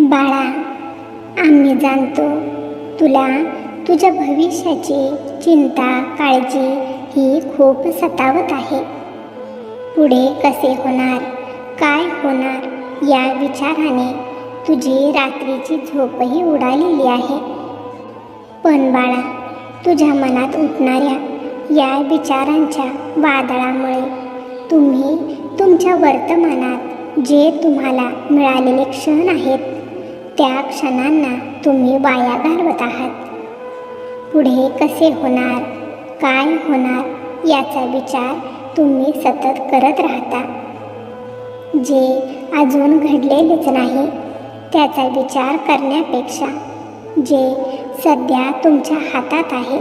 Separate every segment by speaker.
Speaker 1: बाळा आम्ही जाणतो तुला तुझ्या भविष्याची चिंता काळजी ही खूप सतावत आहे. पुढे कसे होणार काय होणार या विचाराने तुझी रात्रीची झोपही उडालेली आहे. पण बाळा तुझ्या मनात उठणाऱ्या या विचारांच्या वादळामुळे तुम्ही तुमच्या वर्तमानात जे तुम्हाला मिळालेले क्षण आहेत त्या क्षणांना तुम्ही वाया घालवत आहात. पुढे कसे होणार काय होणार याचा विचार तुम्ही सतत करत राहता. जे अजून घडलेलेच नाही त्याचा विचार करण्यापेक्षा जे सध्या तुमच्या हातात आहे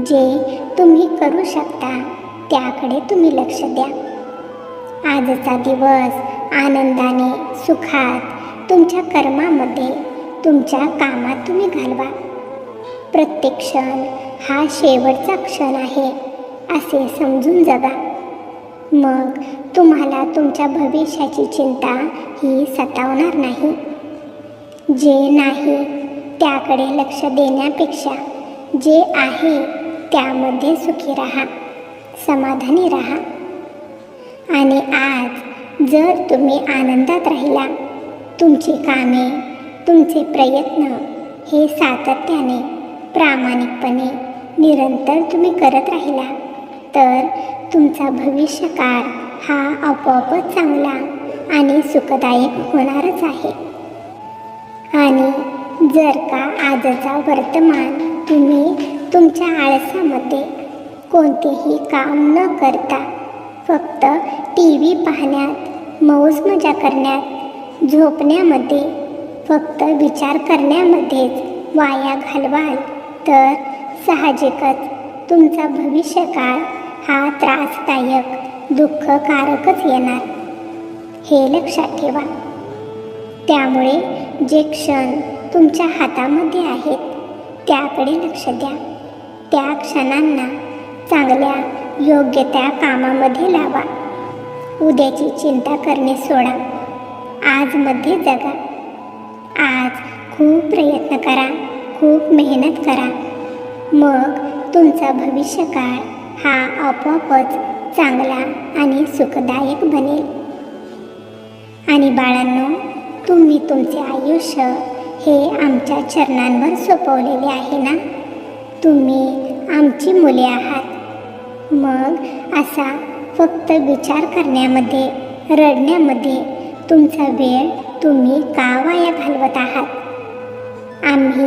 Speaker 1: जे तुम्ही करू शकता त्याकडे तुम्ही लक्ष द्या. आजचा दिवस आनंदाने सुखात तुमच्या कर्मामध्ये तुमच्या कामात तुम्ही घालवा. प्रत्येक क्षण हा शेवटचा क्षण आहे असे समजून जगा. मग तुम्हाला तुमच्या भविष्याची चिंता ही सतावणार नाही. जे नाही त्याकडे लक्ष देण्यापेक्षा जे आहे त्यामध्ये सुखी राहा समाधानी राहा. आणि आज जर तुम्ही आनंदात राहिला तुमची कामे तुमचे प्रयत्न हे सातत्याने प्रामाणिकपणे निरंतर तुम्ही करत राहिला तर तुमचा भविष्यकाळ हा आपोआपच चांगला आणि सुखदायक होणारच आहे. आणि जर का आजचा वर्तमान तुम्ही तुमच्या आळसामध्ये कोणतेही काम न करता फक्त टी व्ही पाहण्यात मौज मजा करण्यात झोपण्यामध्ये फक्त विचार करण्यामध्येच वाया घालवाल तर साहजिकच तुमचा भविष्यकाळ हा त्रासदायक दुःखकारकच येणार. हे लक्षात ठेवा. त्यामुळे जे क्षण तुमच्या हातामध्ये आहेत त्याकडे लक्ष द्या. त्या क्षणांना चांगल्या योग्य त्या कामामध्ये लावा. उद्याची चिंता करणे सोडा. आजमध्ये जगा. आज खूप प्रयत्न करा खूप मेहनत करा. मग तुमचा भविष्यकाळ हा आपोआपच चांगला आणि सुखदायक बनेल. आणि बाळांनो तुम्ही तुमचे आयुष्य हे आमच्या चरणांवर सोपवलेले आहे ना? तुम्ही आमची मुले आहात. मग असा फक्त विचार करण्यामध्ये रडण्यामध्ये तुमचा वेळ तुम्ही का वाया घालवत आहात. आम्ही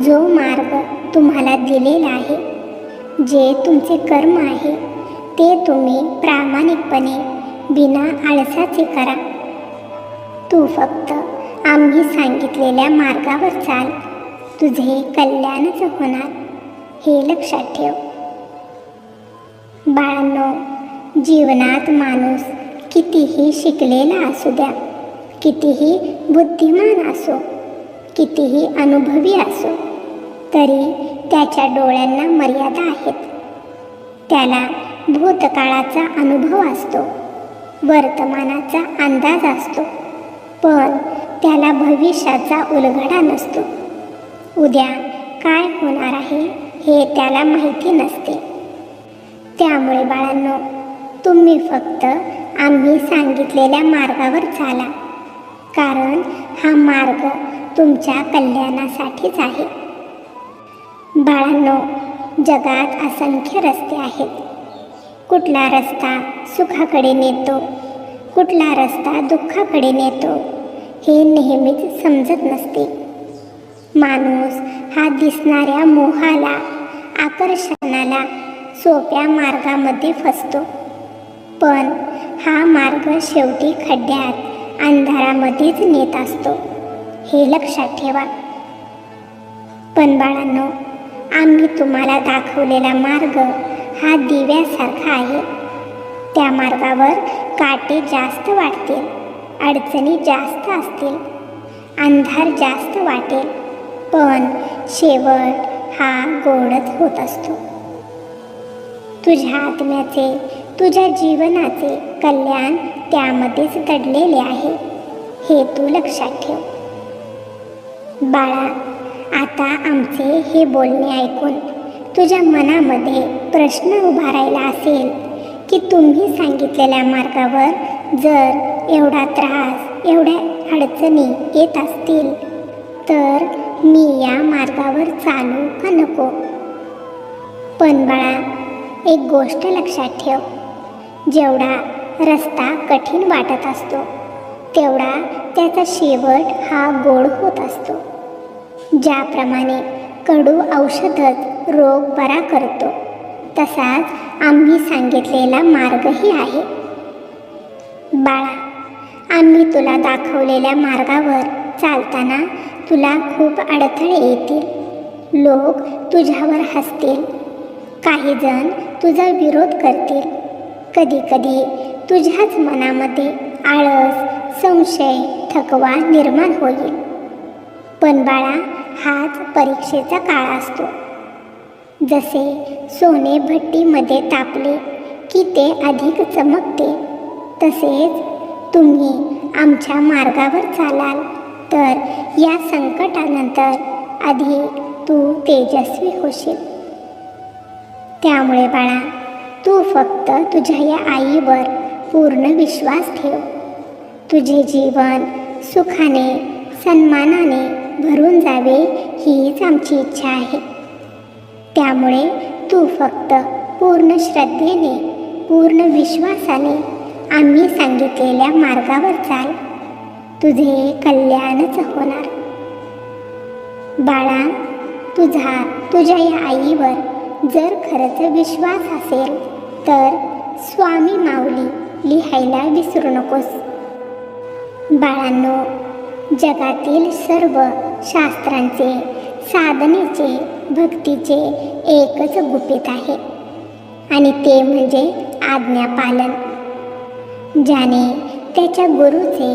Speaker 1: जो मार्ग तुम्हाला दिलेला आहे जे तुमचे कर्म आहे ते तुम्ही प्रामाणिकपणे बिना आळसाचे करा. तू फक्त आम्ही सांगितलेल्या मार्गावर चाल. तुझे कल्याणच होणार हे लक्षात ठेव. बाळांनो जीवनात माणूस कितीही शिकलेला असू द्या कितीही बुद्धिमान असो कितीही अनुभवी असो तरी त्याच्या डोळ्यांना मर्यादा आहेत. त्याला भूतकाळाचा अनुभव असतो वर्तमानाचा अंदाज असतो पण त्याला भविष्याचा उलगडा नसतो. उद्या काय होणार आहे हे त्याला माहिती नसते. त्यामुळे बाळांनो तुम्ही फक्त आम्ही सांगितलेल्या मार्गावर चाला. कारण हा मार्ग तुमच्या कल्याणासाठीच आहे. बाळांनो जगात असंख्य रस्ते आहेत. कुठला रस्ता सुखाकडे नेतो कुठला रस्ता दुःखाकडे नेतो हे नेहमीच समजत नसते. माणूस हा दिसणाऱ्या मोहाला आकर्षणाला सोप्या मार्गामध्ये फसतो. पण हा मार्ग शेवटी खड्ड्यात अंधारामध्येच नेत असतो. हे लक्षात ठेवा. पण बाळांनो आम्ही तुम्हाला दाखवलेला मार्ग हा दिव्यासारखा आहे. त्या मार्गावर काटे जास्त वाटतील अडचणी जास्त असतील अंधार जास्त वाटेल पण शेवट हा गोडच होत असतो. तुझ्या आत्म्याचे तुझ्या जीवनाचे कल्याण त्यामध्येच दडलेले आहे हे तू लक्षात ठेव. बाळा आता आमचे हे बोलणे ऐकून तुझ्या मनामध्ये प्रश्न उभारायला असेल की तुम्ही सांगितलेल्या मार्गावर जर एवढा त्रास एवढ्या अडचणी येत असतील तर मी या मार्गावर चालू का नको? पण बाळा एक गोष्ट लक्षात ठेव. जेवढा रस्ता कठीण वाटत असतो तेवढा त्याचा शेवट हा गोड होत असतो. ज्याप्रमाणे कडू औषधच रोग बरा करतो तसाच आम्ही सांगितलेला मार्गही आहे. बाळा आम्ही तुला दाखवलेल्या मार्गावर चालताना तुला खूप अडथळे येतील. लोक तुझ्यावर हसतील. काहीजण तुझा विरोध करतील. कधीकधी तुझ्याच मनामध्ये आळस संशय थकवा निर्माण होईल. पण बाळा हाच परीक्षेचा काळ असतो. जसे सोने भट्टीमध्ये तापले की ते अधिक चमकते तसेच तुम्ही आमच्या मार्गावर चालाल तर या संकटानंतर अधिक तू तेजस्वी होशील. त्यामुळे बाळा तू फक्त तुझ्या या आईवर पूर्ण विश्वास ठेव. तुझे जीवन सुखाने सन्मानाने भरून जावे हीच आमची इच्छा आहे. त्यामुळे तू फक्त पूर्ण श्रद्धेने पूर्ण विश्वासाने आम्ही सांगितलेल्या मार्गावर चाल. तुझे कल्याणच होणार. बाळा तुझा तुझ्या या आईवर जर खरंच विश्वास असेल तर स्वामी माऊली लिहायला विसरू नकोस. बाळांनो जगातील सर्व शास्त्रांचे साधनेचे भक्तीचे एकच गुपित आहे आणि ते म्हणजे आज्ञापालन. ज्याने त्याच्या गुरुचे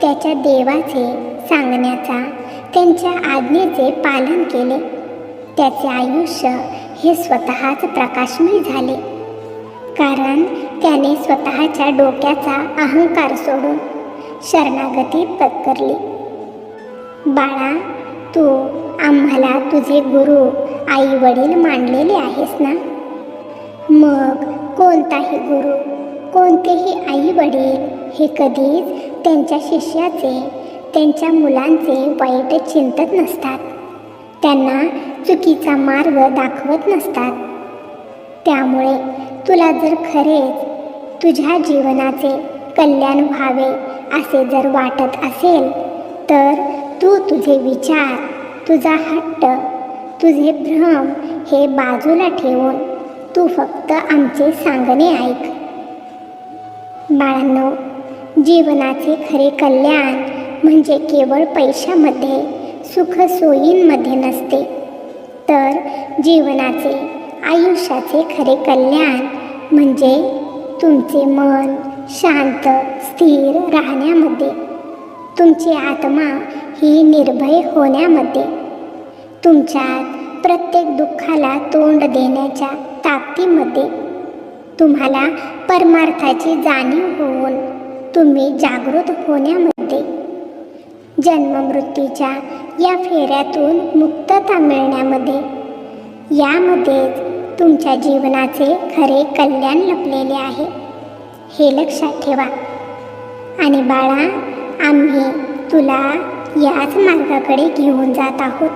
Speaker 1: त्याच्या देवाचे सांगण्याचा त्यांच्या आज्ञेचे पालन केले त्याचे आयुष्य हे स्वतःच प्रकाशमय झाले. कारण त्याने स्वतःच्या डोक्याचा अहंकार सोडून शरणागती पत्करली. बाळा तू आम्हाला तुझे गुरु आई वडील मानलेले आहेस ना? मग कोणताही गुरु कोणतेही आई वडील हे कधीच त्यांच्या शिष्याचे त्यांच्या मुलांचे वाईट चिंतत नसतात. त्यांना चुकीचा मार्ग दाखवत नसतात. त्यामुळे तुला जर खरेच तुझ्या जीवनाचे कल्याण व्हावे असे जर वाटत असेल तर तू तुझे विचार तुझा हट्ट तुझे भ्रम हे बाजूला ठेवून तू फक्त आमचे सांगणे ऐक. बाळांनो जीवनाचे खरे कल्याण म्हणजे केवळ पैशामध्ये सुखसोयींमध्ये नसते. तर जीवनाचे आयुष्याचे खरे कल्याण म्हणजे तुमचे मन शांत स्थिर राहण्यामध्ये. तुमची आत्मा ही निर्भय होण्यामध्ये. तुमच्यात प्रत्येक दुःखाला तोंड देण्याच्या ताकदीमध्ये. तुम्हाला परमार्थाची जाणीव होऊन तुम्ही जागृत होण्यामध्ये. जन्ममृत्यूच्या या फेऱ्यातून मुक्तता मिळण्यामध्ये. यामध्येच तुमच्या जीवनाचे खरे कल्याण लपलेले आहे. हे लक्षात ठेवा. आणि बाळा आम्ही तुला याच मार्गाकडे घेऊन जात आहोत.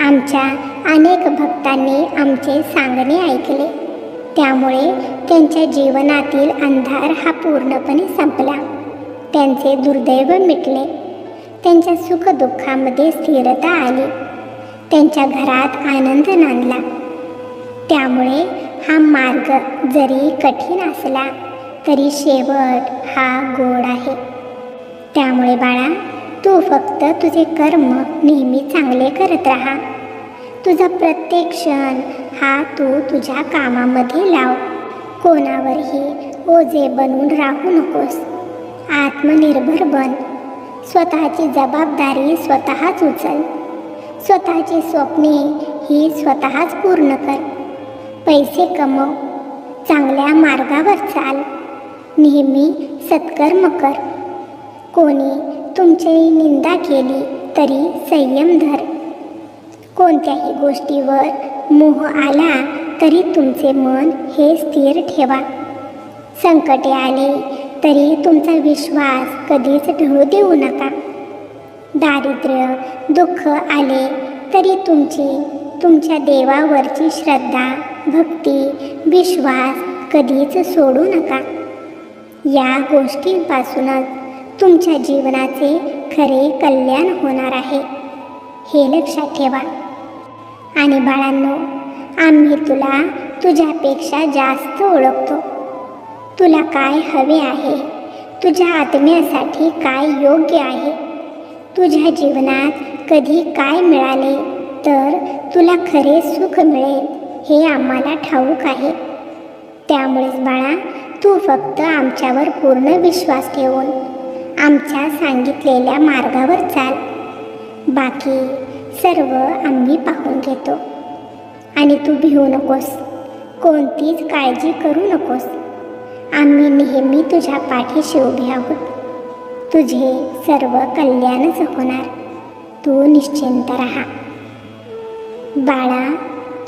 Speaker 1: आमच्या अनेक भक्तांनी आमचे सांगणे ऐकले. त्यामुळे त्यांच्या जीवनातील अंधार हा पूर्णपणे संपला. त्यांचे दुर्दैव मिटले. त्यांच्या सुखदुःखामध्ये स्थिरता आली. त्यांच्या घरात आनंद नांदला. त्यामुळे हा मार्ग जरी कठीण असला तरी शेवट हा गोड आहे. त्यामुळे बाळा तू फक्त तुझे कर्म नेहमी चांगले करत राहा. तुझा प्रत्येक क्षण हा तू तुझ्या कामामध्ये लाव. कोणावरही ओझे बनून राहू नकोस. आत्मनिर्भर बन. स्वतःची जबाबदारी स्वतःच उचल. स्वतःची स्वप्ने ही स्वतःच पूर्ण कर. पैसे कमव. चांगल्या मार्गावर चाल. नेहमी सत्कर्म कर कोणी तुमची निंदा केली तरी संयम धर. कोणत्याही गोष्टीवर मोह आला तरी तुमचे मन हे स्थिर ठेवा. संकटे आले तरी तुमचा विश्वास कधीच ढळू देऊ नका. दारिद्र्य दुःख आले तरी तुमची तुमच्या देवावरची श्रद्धा भक्ती विश्वास कधीच सोडू नका. या गोष्टींपासूनच तुमच्या जीवनाचे खरे कल्याण होणार आहे. हे लक्षात ठेवा. आणि बाळांनो आम्ही तुला तुझ्यापेक्षा जास्त ओळखतो. तुला काय हवे आहे? तुझ्या आत्म्यासाठी काय योग्य आहे? तुझ्या जीवनात कधी काय मिळाले तर तुला खरे सुख मिळेल. हे आम्हाला ठाऊक आहे. त्यामुळेच बाळा तू फक्त आमच्यावर पूर्ण विश्वास ठेवून आमच्या सांगितलेल्या मार्गावर चाल. बाकी सर्व आम्ही पाहून घेतो. आणि तू भिवू नकोस. कोणतीच काळजी करू नकोस. आम्ही नेहमी तुझ्या पाठीशी उभे आहोत. तुझे सर्व कल्याणच होणार. तू निश्चिंत राहा. बाळा